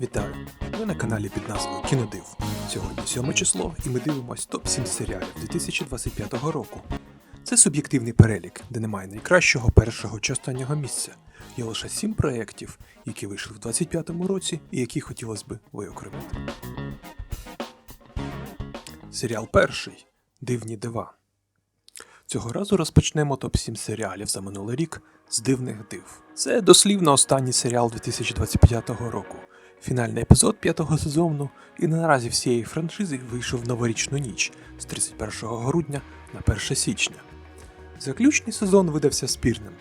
Вітаю! Ви на каналі під назвою Кінодив. Сьогодні 7 число і ми дивимось топ-7 серіалів 2025 року. Це суб'єктивний перелік, де немає найкращого першого чи останнього місця. Є лише 7 проєктів, які вийшли в 2025 році і які хотілося б виокремити. Серіал перший Дивні дива. Цього разу розпочнемо топ-7 серіалів за минулий рік з дивних див. Це дослівно останній серіал 2025 року, фінальний епізод п'ятого сезону, і наразі всієї франшизи вийшов новорічну ніч з 31 грудня на 1 січня. Заключний сезон видався спірним.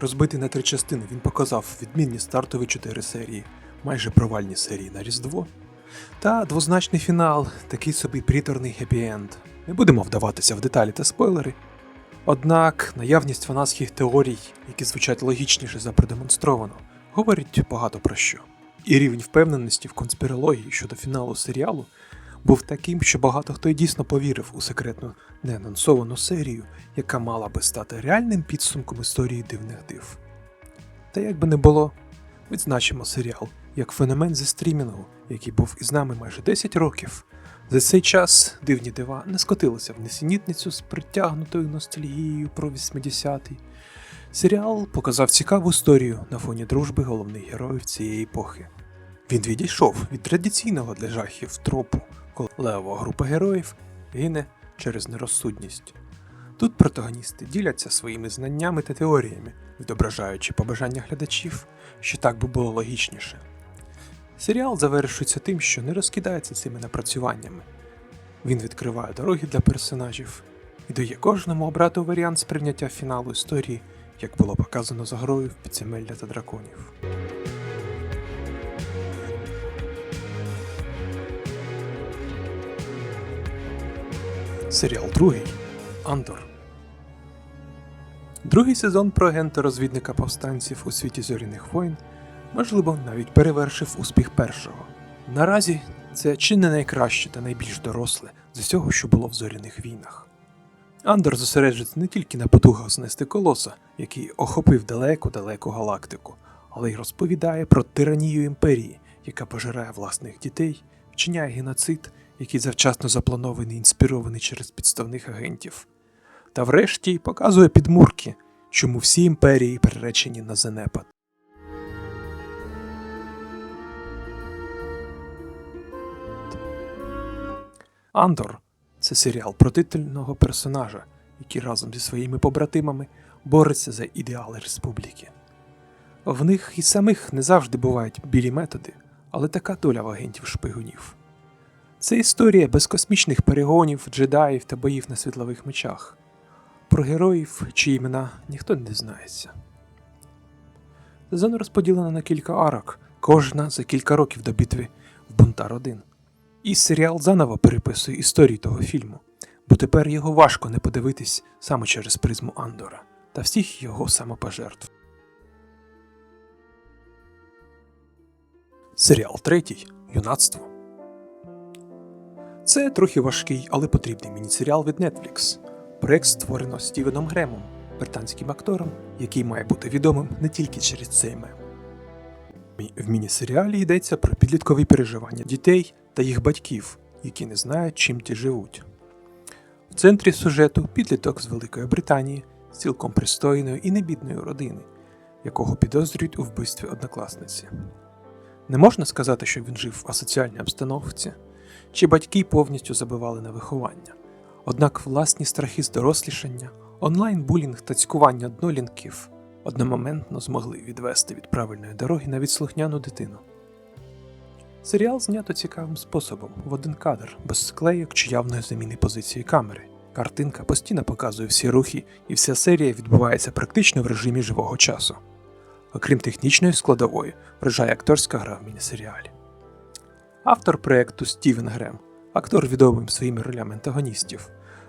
Розбитий на три частини, він показав відмінні стартові чотири серії, майже провальні серії на Різдво, та двозначний фінал, такий собі приторний хеппі-енд. Не будемо вдаватися в деталі та спойлери. Однак наявність фанатських теорій, які звучать логічніше за продемонстровано, говорить багато про що. І рівень впевненості в конспірології щодо фіналу серіалу був таким, що багато хто й дійсно повірив у секретну неанонсовану серію, яка мала би стати реальним підсумком історії дивних див. Та як би не було, відзначимо серіал як феномен зі стрімінгу, який був із нами майже 10 років. За цей час дивні дива не скотилися в несенітницю з притягнутою ностальгією про 80-й. Серіал показав цікаву історію на фоні дружби головних героїв цієї епохи. Він відійшов від традиційного для жахів тропу, коли левова група героїв гине через нерозсудність. Тут протагоністи діляться своїми знаннями та теоріями, відображаючи побажання глядачів, що так би було логічніше. Серіал завершується тим, що не розкидається цими напрацюваннями. Він відкриває дороги для персонажів і дає кожному обрати варіант сприйняття фіналу історії, як було показано за грою в підземелля та драконів. Серіал другий Андор. Другий сезон про агента розвідника повстанців у світі зоряних воїн можливо, навіть перевершив успіх першого. Наразі це чи не найкраще та найбільш доросле з усього, що було в зоряних війнах. Андер зосереджується не тільки на потугах знести колоса, який охопив далеку-далеку галактику, але й розповідає про тиранію імперії, яка пожирає власних дітей, вчиняє геноцид, який завчасно запланований і інспірований через підставних агентів. Та врешті показує підмурки, чому всі імперії приречені на занепад. Андор це серіал про титульного персонажа, який разом зі своїми побратимами бореться за ідеали республіки. В них і самих не завжди бувають білі методи, але така доля в агентів шпигунів. Це історія без космічних перегонів, джедаїв та боїв на світлових мечах. Про героїв, чиї імена ніхто не дізнається. Сезон розподілено на кілька арок, кожна за кілька років до битви в Бунтар 1. І серіал заново переписує історію того фільму, бо тепер його важко не подивитись саме через призму Андора та всіх його самопожертв. Серіал третій Юнацтво. Це трохи важкий, але потрібний міні-серіал від Netflix. Проект створено Стівеном Гремом, британським актором, який має бути відомим не тільки через цей мем. В міні-серіалі йдеться про підліткові переживання дітей та їх батьків, які не знають, чим ті живуть. В центрі сюжету підліток з Великої Британії, цілком пристойної і небідної родини, якого підозрюють у вбивстві однокласниці. Не можна сказати, що він жив в асоціальній обстановці, чи батьки повністю забивали на виховання. Однак власні страхи з дорослішання, онлайн-булінг та цькування однолінків одномоментно змогли відвести від правильної дороги навіть слухняну дитину. Серіал знято цікавим способом в один кадр, без склейок чи явної заміни позиції камери. Картинка постійно показує всі рухи, і вся серія відбувається практично в режимі живого часу. Окрім технічної складової, вражає акторська гра в міні-серіалі. Автор проєкту Стівен Грем, актор відомим своїми ролями антагоністів.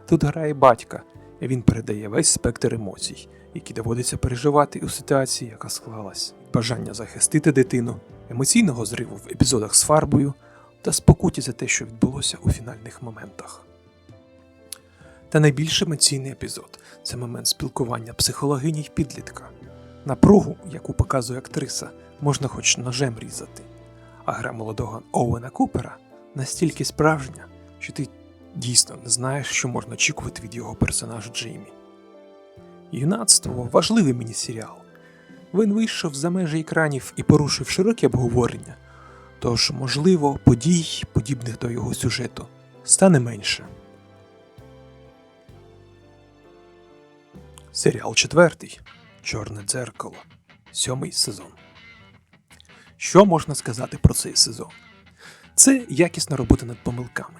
Тут грає батька, і він передає весь спектр емоцій, які доводиться переживати у ситуації, яка склалась, бажання захистити дитину, емоційного зриву в епізодах з фарбою та спокуті за те, що відбулося у фінальних моментах. Та найбільш емоційний епізод це момент спілкування психологині й підлітка. Напругу, яку показує актриса, можна хоч ножем різати. А гра молодого Оуена Купера настільки справжня, що ти дійсно не знаєш, що можна очікувати від його персонажа Джеймі. Юнацтво важливий міні-серіал. Він вийшов за межі екранів і порушив широке обговорення, тож, можливо, подій, подібних до його сюжету, стане менше. Серіал четвертий Чорне дзеркало. Сьомий сезон. Що можна сказати про цей сезон? Це якісна робота над помилками.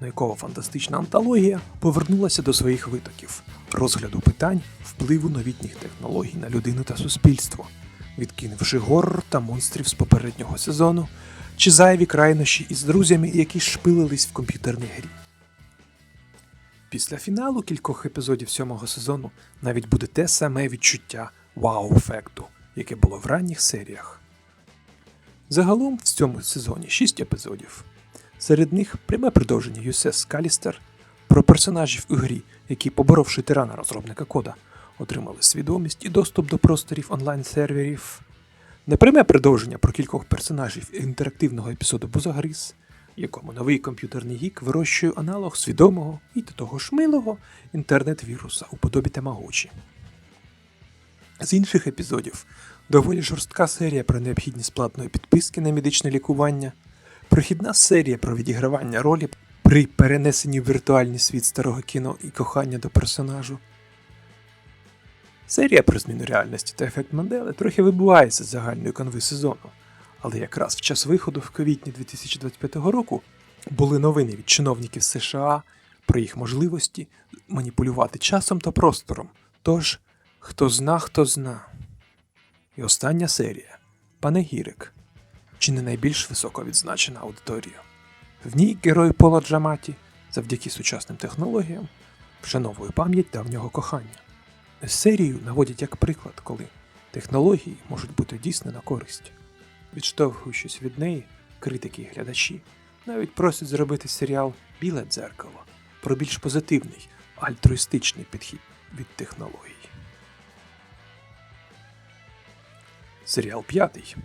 Наукова фантастична антологія повернулася до своїх витоків, розгляду питань впливу новітніх технологій на людину та суспільство, відкинувши горор та монстрів з попереднього сезону, чи зайві крайнощі із друзями, які шпилились в комп'ютерній грі. Після фіналу кількох епізодів сьомого сезону навіть буде те саме відчуття вау-ефекту, яке було в ранніх серіях. Загалом в цьому сезоні 6 епізодів. Серед них пряме продовження USS Калістер про персонажів у грі, які, поборовши тирана розробника кода, отримали свідомість і доступ до просторів онлайн-серверів, непряме продовження про кількох персонажів інтерактивного епізоду Бузагріз, якому новий комп'ютерний гік вирощує аналог свідомого і до того ж милого інтернет-віруса у подобі Тамагочі. З інших епізодів доволі жорстка серія про необхідність платної підписки на медичне лікування, прохідна серія про відігравання ролі при перенесенні в віртуальний світ старого кіно і кохання до персонажу. Серія про зміну реальності та ефект Мандели трохи вибувається з загальної канви сезону, але якраз в час виходу в квітні 2025 року були новини від чиновників США про їх можливості маніпулювати часом та простором. Тож, хто зна, хто зна. І остання серія Панегірик, чи не найбільш високо відзначена аудиторія. В ній герой Пола Джаматі, завдяки сучасним технологіям, вшановує пам'ять давнього кохання. Серію наводять як приклад, коли технології можуть бути дійсно на користь. Відштовхуючись від неї, критики і глядачі навіть просять зробити серіал Біле дзеркало про більш позитивний, альтруїстичний підхід від технологій. Серіал п'ятий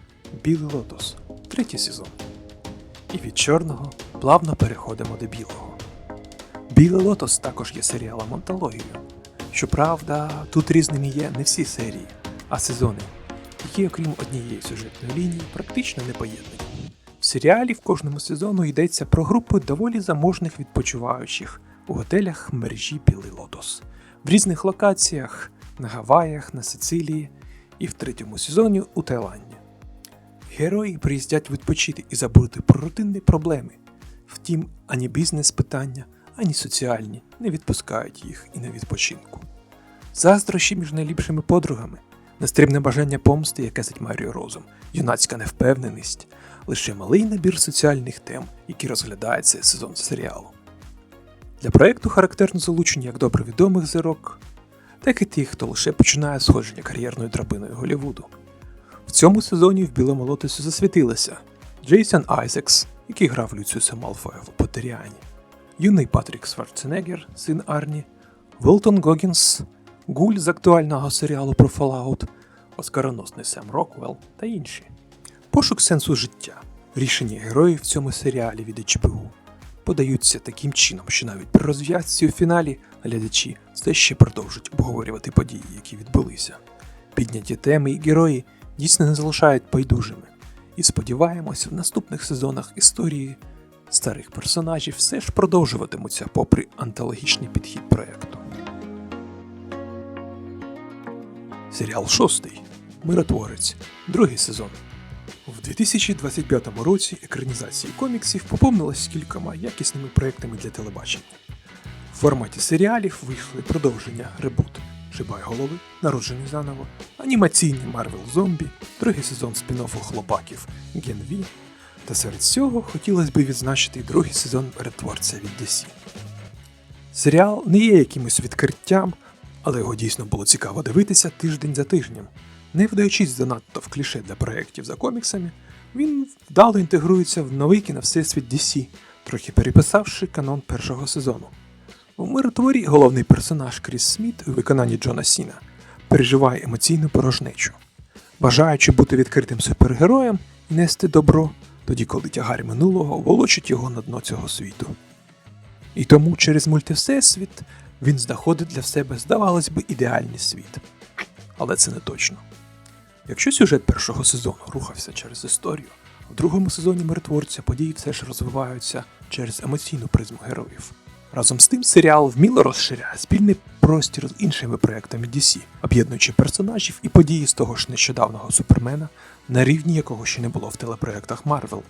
Білий лотос, третій сезон. І від чорного плавно переходимо до білого. Білий лотос також є серіалом антологією. Щоправда, тут різними є не всі серії, а сезони, які, окрім однієї сюжетної лінії, практично не поєднані. В серіалі в кожному сезону йдеться про групу доволі заможних відпочиваючих у готелях мережі Білий Лотос в різних локаціях на Гаваях, на Сицилії і в третьому сезоні у Таїланді. Герої приїздять відпочити і забути про рутинні проблеми. Втім, ані бізнес питання, ані соціальні не відпускають їх і на відпочинку. Заздрощі між найліпшими подругами, нестримне бажання помсти, яке затьмарює розум, юнацька невпевненість, лише малий набір соціальних тем, які розглядає цей сезон серіалу. Для проєкту характерно залучення як добре відомих зірок, так і тих, хто лише починає сходження кар'єрною драбиною Голлівуду. Цьому сезоні в білому лотосі засвітилися Джейсон Айзекс, який грав Люціуса Малфоя в Потеріані, юний Патрік Шварценеггер, син Арні, Волтон Гогінс, Гуль з актуального серіалу про Fallout, оскароносний Сем Роквелл та інші. Пошук сенсу життя. Рішення героїв в цьому серіалі від HBO подаються таким чином, що навіть при розв'язці у фіналі глядачі все ще продовжують обговорювати події, які відбулися. Підняті теми і герої дійсно не залишають байдужими, і сподіваємося, в наступних сезонах історії старих персонажів все ж продовжуватимуться попри антологічний підхід проєкту. Серіал шостий Миротворець, другий сезон. В 2025 році екранізації коміксів поповнилась кількома якісними проектами для телебачення. В форматі серіалів вийшли продовження Ребут, Шибай голови, Народжені заново, анімаційні Марвел Зомбі, другий сезон спін-оффу хлопаків Ген Ві. Та серед цього хотілося б відзначити й другий сезон Миротворця від DC. Серіал не є якимось відкриттям, але його дійсно було цікаво дивитися тиждень за тижнем. Не вдаючись занадто в кліше для проєктів за коміксами, він вдало інтегрується в новий кіновсесвіт DC, трохи переписавши канон першого сезону. У миротворі головний персонаж Кріс Сміт у виконанні Джона Сіна переживає емоційну порожнечу, бажаючи бути відкритим супергероєм і нести добро, тоді коли тягар минулого волочить його на дно цього світу. І тому через мультивсесвіт він знаходить для себе, здавалось би, ідеальний світ. Але це не точно. Якщо сюжет першого сезону рухався через історію, в другому сезоні миротворця події все ж розвиваються через емоційну призму героїв. Разом з тим, серіал вміло розширяє спільний простір з іншими проектами DC, об'єднуючи персонажів і події з того ж нещодавнього супермена на рівні якого ще не було в телепроектах Марвел.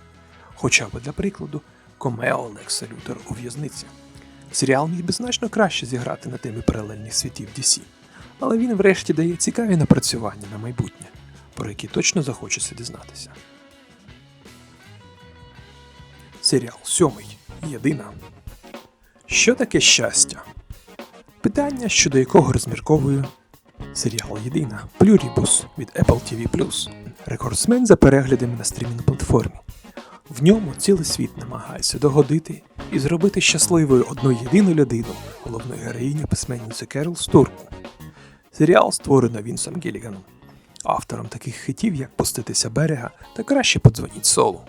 Хоча б для прикладу, Комео Лекса Лютер у в'язниці. Серіал міг би значно краще зіграти на темі паралельних світів DC, але він врешті дає цікаві напрацювання на майбутнє, про які точно захочеться дізнатися. Серіал сьомий. Єдина. Що таке щастя? Питання, щодо якого розмірковую серіал Єдина Плюрібус від Apple TV рекордсмен за переглядами на стрімінг платформі. В ньому цілий світ намагається догодити і зробити щасливою одну єдину людину, головну героїню письменниці Керол Стурку. Серіал створено Вінсом Гіліганом, автором таких хитів, як Пуститися берега та краще подзвоніть солу.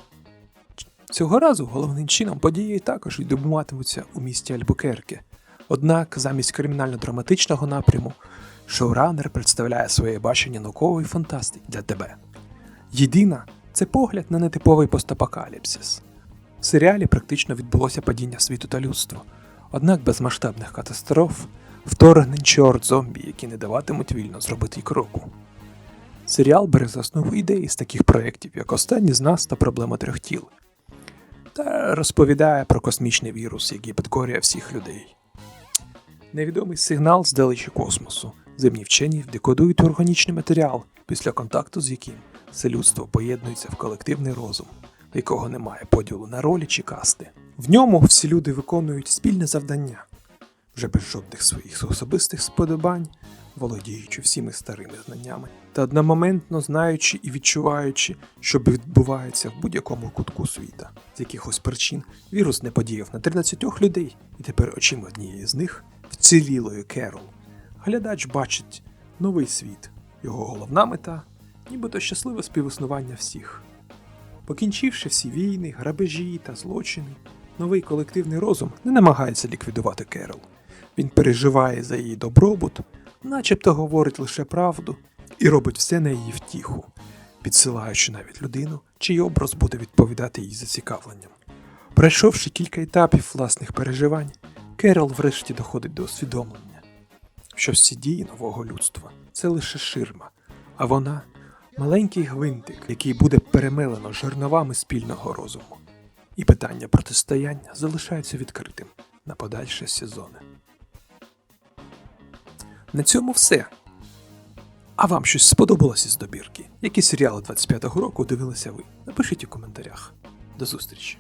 Цього разу головним чином події також відбуватимуться у місті Альбукерке. Однак замість кримінально-драматичного напряму шоуранер представляє своє бачення наукової фантастики для тебе. Єдина це погляд на нетиповий постапокаліпсис. В серіалі практично відбулося падіння світу та людства, однак без масштабних катастроф, вторгнень чи орд зомбі, які не даватимуть вільно зробити й кроку. Серіал бере за основу ідеї з таких проєктів, як Останні з нас та проблема трьох тіл, та розповідає про космічний вірус, який підкорює всіх людей. Невідомий сигнал з космосу. Земні вчені декодують органічний матеріал, після контакту з яким все людство поєднується в колективний розум, в якого немає поділу на ролі чи касти. В ньому всі люди виконують спільне завдання, вже без жодних своїх особистих сподобань, володіючи всіми старими знаннями, та одномоментно знаючи і відчуваючи, що відбувається в будь-якому кутку світа. З якихось причин вірус не подіяв на 13 людей, і тепер очима однієї з них, вцілілої Керол, глядач бачить новий світ, його головна мета нібито щасливе співіснування всіх. Покінчивши всі війни, грабежі та злочини, новий колективний розум не намагається ліквідувати Керол. Він переживає за її добробут, начебто говорить лише правду і робить все на її втіху, підсилаючи навіть людину, чий образ буде відповідати їй зацікавленням. Пройшовши кілька етапів власних переживань, Керол врешті доходить до усвідомлення, що всі дії нового людства це лише ширма, а вона маленький гвинтик, який буде перемелено жерновами спільного розуму. І питання протистояння залишається відкритим на подальші сезони. На цьому все. А вам щось сподобалось із добірки? Які серіали 25-го року дивилися ви? Напишіть у коментарях. До зустрічі!